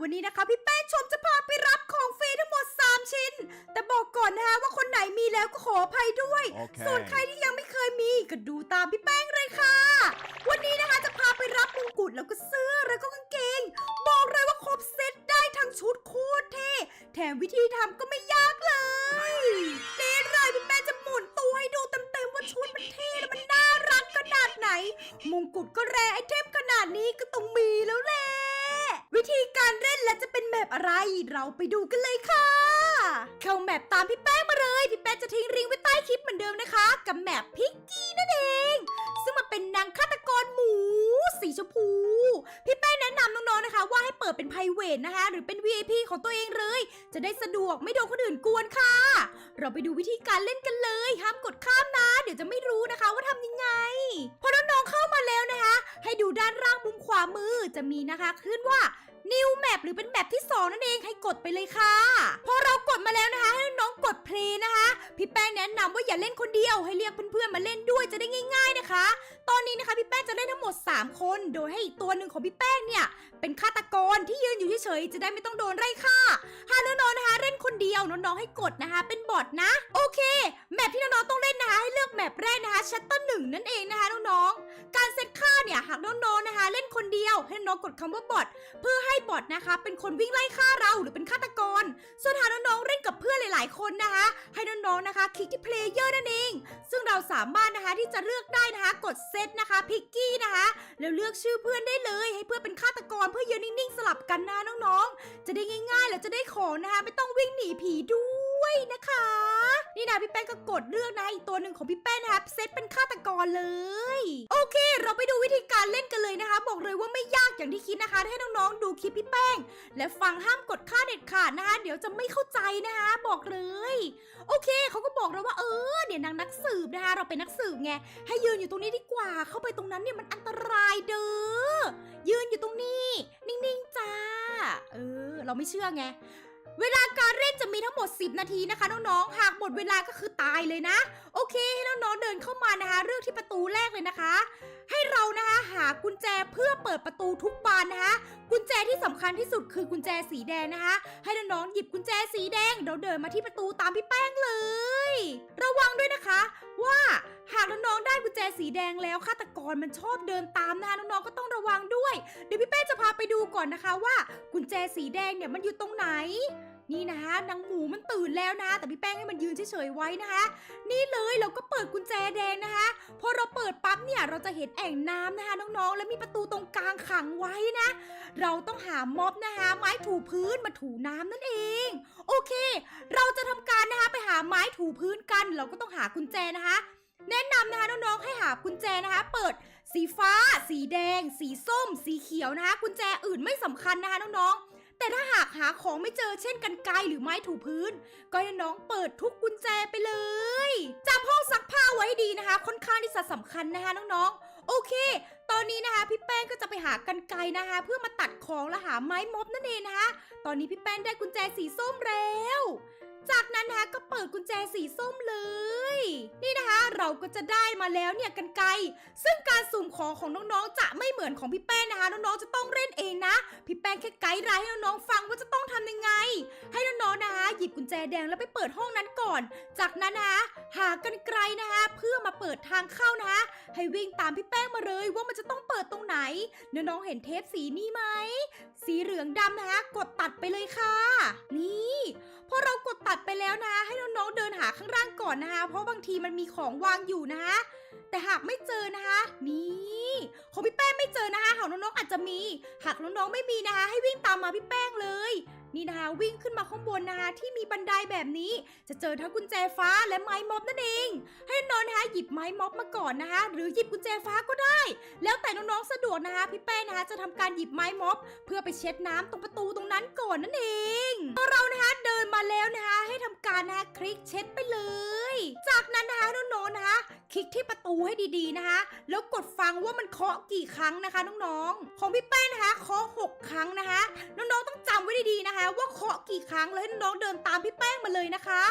วันนี้นะคะพี่แป้งชมจะพาไปรับของฟรีทั้งหมด 3 ชิ้น แต่บอกก่อนนะคะว่าคนไหนมีแล้วก็ขออภัยด้วยโอเคส่วนใครที่ยังไม่เคยมีก็ดูตามพี่แป้งเลยค่ะ วันนี้นะคะจะพาไปรับมงกุฎแล้วก็เสื้อแล้วก็กางเกง บอกเลยว่าครบเซตได้ทั้งชุดโคตรเท่ แถมวิธีทำก็ไม่ยาก เป็นแมปอะไรเราไปดูกันเลยค่ะ เข้าแมปตามพี่แป้งมาเลย พี่แป้งจะทิ้งลิงก์ไว้ใต้คลิปเหมือนเดิมนะคะ กับแมปพิก เป็น p r i v a t นะคะ หรือเป็น VIP ของตัวเองเลย จะได้สะดวกไม่โดนคนอื่นกวนค่ะ เราไปดูวิธีการเล่นกันเลยห้ามกดข้ามนะ เดี๋ยวจะไม่รู้นะคะว่าทำยังไง พอน้องๆเข้ามาแล้วนะคะ ให้ดูด้านล่างมุมขวามือจะมีนะคะขึ้นว่า New Map หรือเป็นแบบที่ 2 นั่นเองให้กดไปเลยค่ะ พอเรากดมาแล้วนะคะ ให้น้องกด play นะคะ พี่แป้งแนะนำว่าอย่าเล่นคนเดียวให้เรียกเพื่อนๆมาเล่นด้วยจะได้ง่าย ๆนะคะ ตอนนี้นะคะพี่แป้งจะเล่นทั้งหมด 3 คน โดยให้อีกตัวหนึ่งของพี่แป้งเนี่ยเป็นฆาตกรที่ยืนอยู่เฉยๆจะได้ไม่ต้องโดนไล่ฆ่าหากน้องๆนะคะเล่นคนเดียวน้องๆให้กดนะคะ เป็นบอทนะ โอเค แมปที่น้องๆต้องเล่นนะคะ ให้เลือกแมปแรกนะคะชัตเตอร์หนึ่งนั่นเองนะคะน้องๆการเซตค่าเนี่ยหากน้องๆนะคะ เล่นคนเดียวให้น้องกดคำว่าบอทเพื่อให้บอทนะคะ เป็นคนวิ่งไล่ฆ่าเราหรือเป็นฆาตกร ส่วนหากน้องๆเล่นกับเพื่อนหลาย ๆ คนนะคะ ให้น้องๆนะคะ คลิกที่เพลเยอร์นั่นเอง ซึ่งเราสามารถนะคะที่จะเลือกได้นะคะกดเซตนะคะพิกกี้นะคะแล้วเลือกชื่อเพื่อนได้เลย ให้เพื่อนเป็นฆาตกรเพื่อยืนนิ่งๆสลับกันนะน้องๆ จะได้ง่ายๆ และจะได้ของนะคะไม่ต้องวิ่งหนีผีด้วย นะคะ นี่นะพี่แป้งก็กดเลือกนะอีกตัวหนึ่งของพี่แป้งนะคะเซตเป็นฆาตกรเลย โอเค เราไปดูวิธีการเล่นกันเลยนะคะ บอกเลยว่าไม่ยากอย่างที่คิดนะคะ ให้น้องๆดูคลิปพี่แป้ง และฟังห้ามกดค่าเด็ดขาดนะคะ เดี๋ยวจะไม่เข้าใจนะคะ บอกเลย โอเคเขาก็บอกเราว่าเออเนี่ยนางนักสืบนะคะ เราเป็นนักสืบไงให้ยืนอยู่ตรงนี้ดีกว่า เข้าไปตรงนั้นเนี่ยมันอันตรายเด้อยืนอยู่ตรงนี้ นิ่งๆจ้าเออ เราไม่เชื่อไงเวลาการเล่นจะ ด 10 นาทีนะคะน้องๆ หากหมดเวลาก็คือตายเลยนะ โอเคให้น้องๆเดินเข้ามานะคะเลือกที่ประตูแรกเลยนะคะ ให้เรานะคะหากุญแจเพื่อเปิดประตูทุกบานนะคะ กุญแจที่สำคัญที่สุดคือกุญแจสีแดงนะคะ ให้น้องๆหยิบกุญแจสีแดงเราเดินมาที่ประตูตามพี่แป้งเลย ระวังด้วยนะคะ ว่าหากน้องๆได้กุญแจสีแดงแล้วฆาตกรมันชอบเดินตามนะคะน้องๆก็ต้องระวังด้วย เดี๋ยวพี่แป้งจะพาไปดูก่อนนะคะว่า กุญแจสีแดงเนี่ยมันอยู่ตรงไหน นี่นะคะนางหมูมันตื่นแล้วนะคะแต่พี่แป้งให้มันยืนเฉยๆไว้นะคะ นี่เลยเราก็เปิดกุญแจแดงนะคะพอเราเปิดปั๊บเนี่ยเราจะเห็นแอ่งน้ำนะคะน้องๆ แล้วมีประตูตรงกลางขังไว้นะ เราต้องหาม็อบนะคะ ไม้ถูพื้นมาถูน้ำนั่นเอง โอเค เราจะทำการนะคะไปหาไม้ถูพื้นกัน เราก็ต้องหากุญแจนะคะแนะนำนะคะน้องๆให้หากุญแจนะคะ เปิดสีฟ้า สีแดง สีส้ม สีเขียวนะคะ กุญแจอื่นไม่สำคัญนะคะน้องๆ แต่ถ้าหากหาของไม่เจอเช่นกันไกรหรือไม้ถูพื้น ก็ให้น้องเปิดทุกกุญแจไปเลยจำห้องซักผ้าไว้ดีนะคะ ค่อนข้างที่จะสำคัญนะคะน้องๆ โอเค ตอนนี้นะคะพี่แป้งก็จะไปหากันไกรนะคะ เพื่อมาตัดของและหาไม้ม็อบนั่นเองนะคะ ตอนนี้พี่แป้งได้กุญแจสีส้มแล้ว จากนั้นนะคะก็เปิดกุญแจสีส้มเลย นี่นะคะเราก็จะได้มาแล้วเนี่ยกันไกรซึ่งการสุ่มของของน้องๆจะไม่เหมือนของพี่แป้งนะคะน้องๆจะต้องเล่นเองนะ พี่แป้งแค่ไกด์ไลน์ให้น้องๆฟังว่าจะต้องทำยังไง ให้น้องๆนะคะ หยิบกุญแจแดงแล้วไปเปิดห้องนั้นก่อน จากนั้นนะคะหากันไกลนะคะ เพื่อมาเปิดทางเข้านะคะ ให้วิ่งตามพี่แป้งมาเลยว่ามันจะต้องเปิดตรงไหนน้องๆเห็นเทปสีนี้ไหมสีเหลืองดำนะคะกดตัดไปเลยค่ะ นี่ พอเรากดตัดไปแล้วนะคะ ให้น้องๆเดินหาข้างล่างก่อนนะคะ เพราะบางทีมันมีของวางอยู่นะคะ แต่หากไม่เจอนะคะ นี่ของพี่แป้งไม่เจอนะคะหากน้องๆอาจจะมี หากน้องๆไม่มีนะคะ ให้วิ่งตามมาพี่แป้งเลย นี่นะคะวิ่งขึ้นมาข้างบนนะคะที่มีบันไดแบบนี้ จะเจอทั้งกุญแจฟ้าและไม้ม็อบนั่นเอง ให้น้องนะคะหยิบไม้ม็อบมาก่อนนะคะ หรือหยิบกุญแจฟ้าก็ได้ แล้วแต่น้องๆสะดวกนะคะพี่แป้นะคะจะทำการหยิบไม้ม็อบ เพื่อไปเช็ดน้ำตรงประตูตรงนั้นก่อนนั่นเองพอเรานะคะเดินมาแล้วนะคะ ให้ทำการนะคะคลิกเช็ดไปเลย จากนั้นนะคะน้องๆน คลิกที่ประตูให้ดีๆนะคะ แล้วกดฟังว่ามันเคาะกี่ครั้งนะคะน้องๆ ของพี่แป้งนะคะเคาะหกครั้งนะคะ น้องๆต้องจำไว้ดีๆนะคะ ว่าเคาะกี่ครั้งแล้วให้น้องๆเดินตามพี่แป้งมาเลยนะคะ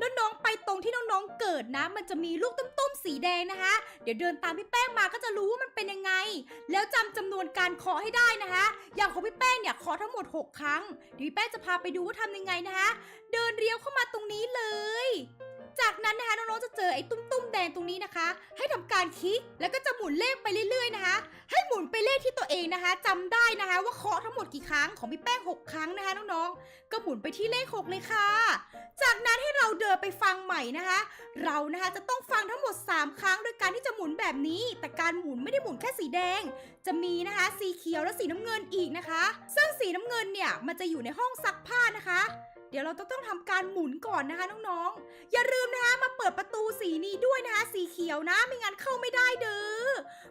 น้องๆไปตรงที่น้องๆเกิดนะ มันจะมีลูกตุ้มๆสีแดงนะคะ เดี๋ยวเดินตามพี่แป้งมาก็จะรู้ว่ามันเป็นยังไง แล้วจำจำนวนการเคาะให้ได้นะคะ อย่างของพี่แป้งเนี่ยเคาะทั้งหมด 6 ครั้งเดี๋ยวพี่แป้งจะพาไปดูว่าทำยังไงนะคะ เดินเลี้ยวเข้ามาตรงนี้เลย จากนั้นนะคะน้องๆจะเจอไอ้ตุ้มๆแดงตรงนี้นะคะ ให้ทำการคลิกแล้วก็จะหมุนเลขไปเรื่อยๆนะคะ ให้หมุนไปเลขที่ตัวเองนะคะจำได้นะคะ ว่าเคาะทั้งหมดกี่ครั้งของพี่แป้ง 6 ครั้งนะคะน้องๆก็หมุนไปที่เลข 6 เลยค่ะ จากนั้นให้เราเดินไปฟังใหม่นะคะ เรานะคะจะต้องฟังทั้งหมด 3 ครั้งโดยการที่จะหมุนแบบนี้ แต่การหมุนไม่ได้หมุนแค่สีแดง จะมีนะคะ สีเขียวและสีน้ำเงินอีกนะคะ ซึ่งสีน้ำเงินเนี่ยมันจะอยู่ในห้องซักผ้านะคะ เดี๋ยวเราต้องทำการหมุนก่อนนะคะน้องๆ อย่าลืมนะคะมาเปิดประตูสีนี้ด้วยนะคะ สีเขียวนะ ไม่งั้นเข้าไม่ได้เด้อ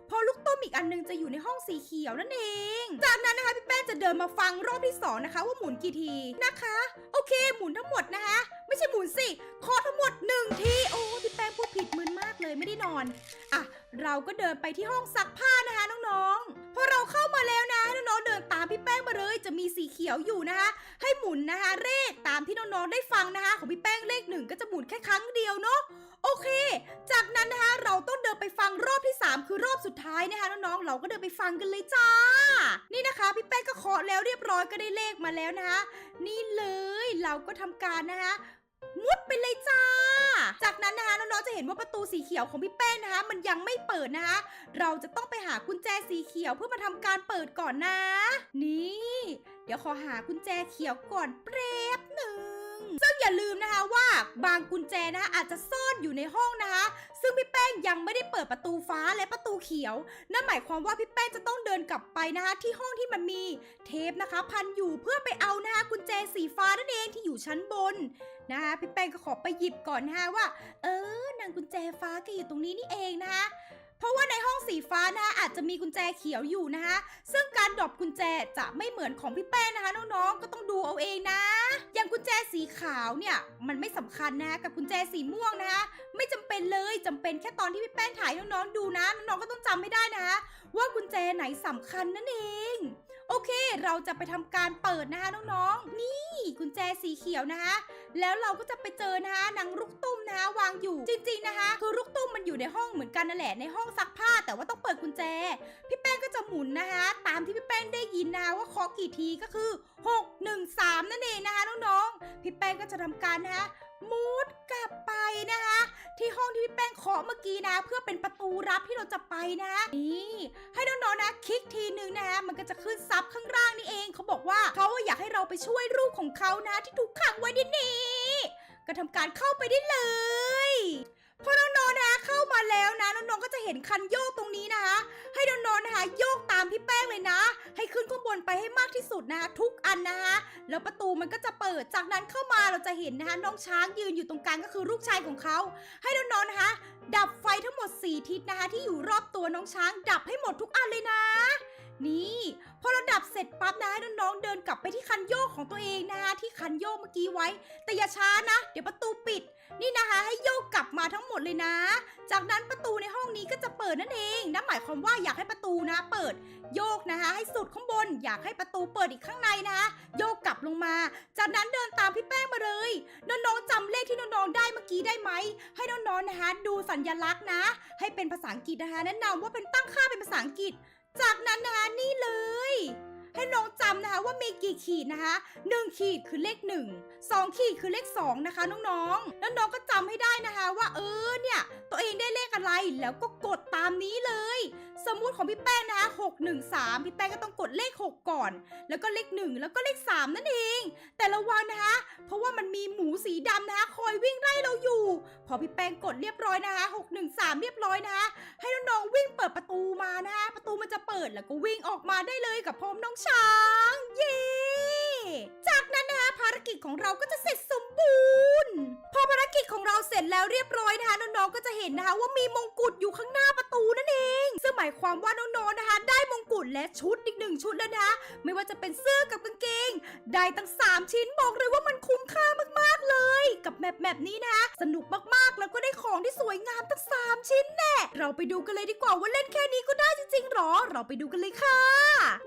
เพอลูกต้มอีกอันหนึงจะอยู่ในห้องสีเขียวนั่นเอง จากนั้นนะคะพี่แป้งจะเดินมาฟังรอบที่สองนะคะว่าหมุนกี่ทีนะคะ โอเค หมุนทั้งหมดนะคะ ไม่ใช่หมุนสิคาะทั้งหมดหนึ่งทีโอ้พี่แป้งพูดผิดมึนมากเลยไม่ได้นอนอะเราก็เดินไปที่ห้องซักผ้านะคะน้องๆ ขียวอยู่นะคะ ให้หมุนนะคะ เลขตามที่น้องๆได้ฟังนะคะ ของพี่แป้งเลขหนึ่งก็จะหมุนแค่ครั้งเดียวเนาะโอเค จากนั้นนะคะเราต้องเดินไปฟังรอบที่ 3 คือรอบสุดท้ายนะคะน้องๆเราก็เดินไปฟังกันเลยจ้า นี่นะคะพี่แป้งก็เคาะแล้วเรียบร้อยก็ได้เลขมาแล้วนะคะนี่เลยเราก็ทำการนะคะ มุดไปเลยจ้า จากนั้นนะคะน้องๆจะเห็นว่าประตูสีเขียวของพี่แป้งนะคะ มันยังไม่เปิดนะคะ เราจะต้องไปหากุญแจสีเขียวเพื่อมาทำการเปิดก่อนนะ นี่ เดี๋ยวขอหากุญแจเขียวก่อนเป๊บหนึ่งซึ่งอย่าลืมนะคะว่าบางกุญแจนะคะอาจจะซ่อนอยู่ในห้องนะคะ ซึ่งพี่แป้งยังไม่ได้เปิดประตูฟ้าและประตูเขียว นั่นหมายความว่าพี่แป้งจะต้องเดินกลับไปนะคะ ที่ห้องที่มันมีเทปนะคะ พันอยู่เพื่อไปเอานะคะกุญแจสีฟ้านั่นเองที่อยู่ชั้นบนนะคะพี่แป้งก็ขอไปหยิบก่อนนะคะว่า เออนางกุญแจฟ้าก็อยู่ตรงนี้นี่เองนะคะ เพราะว่าในห้องสีฟ้านะคะอาจจะมีกุญแจเขียวอยู่นะคะซึ่งการดรอปกุญแจจะไม่เหมือนของพี่แป้งนะคะน้องๆก็ต้องดูเอาเองนะ อย่างกุญแจสีขาวเนี่ยมันไม่สำคัญนะคะกับกุญแจสีม่วงนะคะไม่จำเป็นเลยจำเป็นแค่ตอนที่พี่แป้งถ่ายน้องๆดูนะน้องๆก็ต้องจำให้ได้นะคะว่ากุญแจไหนสำคัญนั่นเองโอเค เราจะไปทำการเปิดนะคะน้องๆ นี่กุญแจสีเขียวนะคะ แล้วเราก็จะไปเจอนะคะนางลูกตุ้ม นะคะวางอยู่จริงๆนะคะ คือลูกตุ้มมันอยู่ในห้องเหมือนกันนั่นแหละในห้องซักผ้าแต่ว่าต้องเปิดกุญแจ พี่แป้งก็จะหมุนนะคะ ตามที่พี่แป้งได้ยินนะคะว่าเคาะกี่ทีก็คือ 6 1 3 นั่นเองนะคะน้องๆพี่แป้งก็จะทำการนะคะมุดกลับไปนะคะ ที่ห้องที่พี่แป้งเคาะเมื่อกี้นะ เพื่อเป็นประตูรับที่เราจะไปนะนี่ให้น้องๆนะคลิกทีนึงนะคะมันก็จะขึ้นซับข้างล่างนี่เอง เขาบอกว่าเขาอยากให้เราไปช่วยลูกของเขานะ ที่ถูกขังไว้ในนี้ ก็ทำการเข้าไปได้เลยพอน้องๆนะคะเข้ามาแล้วนะน้องๆก็จะเห็นคันโยกตรงนี้นะคะ ให้น้องๆนะคะโยกตามพี่แป้งเลยนะ ให้ขึ้นข้างบนไปให้มากที่สุดนะคะทุกอันนะคะแล้วประตูมันก็จะเปิดจากนั้นเข้ามาเราจะเห็นนะคะน้องช้างยืนอยู่ตรงกลางก็คือลูกชายของเขา ให้น้องๆนะคะ ดับไฟทั้งหมด 4 ทิศนะคะ ที่อยู่รอบตัวน้องช้างดับให้หมดทุกอันเลยนะ นี่พอราดับเสร็จปั๊บนะให้น้องๆเดินกลับไปที่คันโยกของตัวเองนะคะที่คันโยกเมื่อกี้ไว้ แต่อย่าช้านะ เดี๋ยวประตูปิด นี่นะคะให้โยกกลับมาทั้งหมดเลยนะ จากนั้นประตูในห้องนี้ก็จะเปิดนั่นเองนั่นหมายความว่าอยากให้ประตูนะ เปิด โยกนะคะ ให้สุดข้างบน อยากให้ประตูเปิดอีกข้างในนะคะโยกกลับลงมา จากนั้นเดินตามพี่แป้งมาเลยน้องๆจำเลขที่น้องๆได้เมื่อกี้ได้ไหมให้น้องๆนะคะ ดูสัญลักษณ์นะ ให้เป็นภาษาอังกฤษนะคะแนะนำว่าเป็นตั้งค่าเป็นภาษาอังกฤษ จากนั้นนะคะนี่เลย ให้น้องจำนะคะว่ามีกี่ขีดนะคะ1ขีดคือเลข 1 2 ขีดคือเลข 2 นะคะน้องๆ แล้วน้องก็จำให้ได้นะคะว่าเออเนี่ยตัวเองได้เลขอะไรแล้วก็กดตามนี้เลย สมมุติของพี่แป้งนะคะ6 1 3 พี่แป้งก็ต้องกดเลข 6 ก่อน แล้วก็เลข 1 แล้วก็เลข 3 นั่นเอง แต่ระวังนะคะ เพราะว่ามันมีหมูสีดำนะคะ คอยวิ่งไล่เราอยู่ พอพี่แป้งกดเรียบร้อยนะคะ6 1 3 เรียบร้อยนะคะ ให้น้องๆวิ่งเปิดประตูมานะคะ ประตูมันจะเปิดแล้วก็วิ่งออกมาได้เลยกับพร้อมน้องช้าง เย้จากนั้นนะคะภารกิจของเราก็จะเสร็จสมบูรณ์ พอภารกิจของเราเสร็จแล้วเรียบร้อยนะคะน้องๆก็จะเห็นนะคะว่ามีมงกุฎอยู่ข้างหน้าประตูนั่นเอง ซึ่งหมายความว่าน้องๆนะคะ ได้มงกุฎและชุดอีกหนึ่งชุดแล้วนะคะ ไม่ว่าจะเป็นเสื้อกับกางเกง ได้ตั้ง 3 ชิ้นบอกเลยว่ามันคุ้มค่ามากๆเลย กับแมปแมปนี้นะคะสนุกมากๆแล้วก็ได้ของที่สวยงามตั้ง 3 ชิ้นแน่เราไปดูกันเลยดีกว่าว่าเล่นแค่นี้ก็ได้จริงๆหรอ เราไปดูกันเลยค่ะ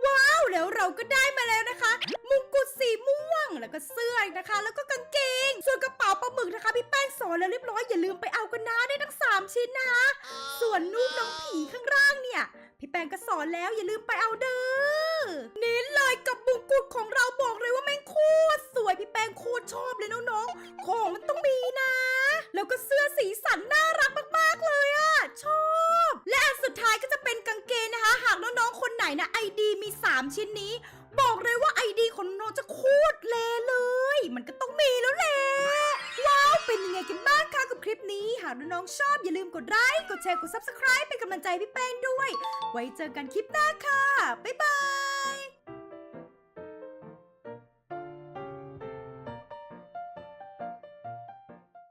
ว้าวแล้วเราก็ได้มาแล้วนะคะมงกุฎสีม่วงแล้วก็เสื้อนะคะ แล้วก็กางเกง ส่วนกระเป๋าปลาหมึกนะคะพี่แป้งสอนแล้วเรียบร้อยอย่าลืมไปเอากันนะได้ทั้ง 3 ชิ้นนะคะส่วนรูปน้องผีข้างล่างเนี่ย พี่แปงก็สอนแล้วอย่าลืมไปเอาเด้อนี่เลยกับมงกุฎของเราบอกเลยว่าแม่งโคตรสวยพี่แปงโคตรชอบเลยน้องๆของมันต้องมีนะ แล้วก็เสื้อสีสันน่ารักมากๆเลยอะชอบ และอันสุดท้ายก็จะเป็นกางเกงนะคะ หากน้องๆคนไหนนะไอดีมี 3 ชิ้นนี้ บอกเลยว่าไอดีของน้องจะากน้องๆชอบอย่าลืมกดไลค์กดแชร์กด subscribe เป็นกำลังใจพี่แป้งด้วย ไว้เจอกันคลิปหน้าค่ะ บ๊ายบาย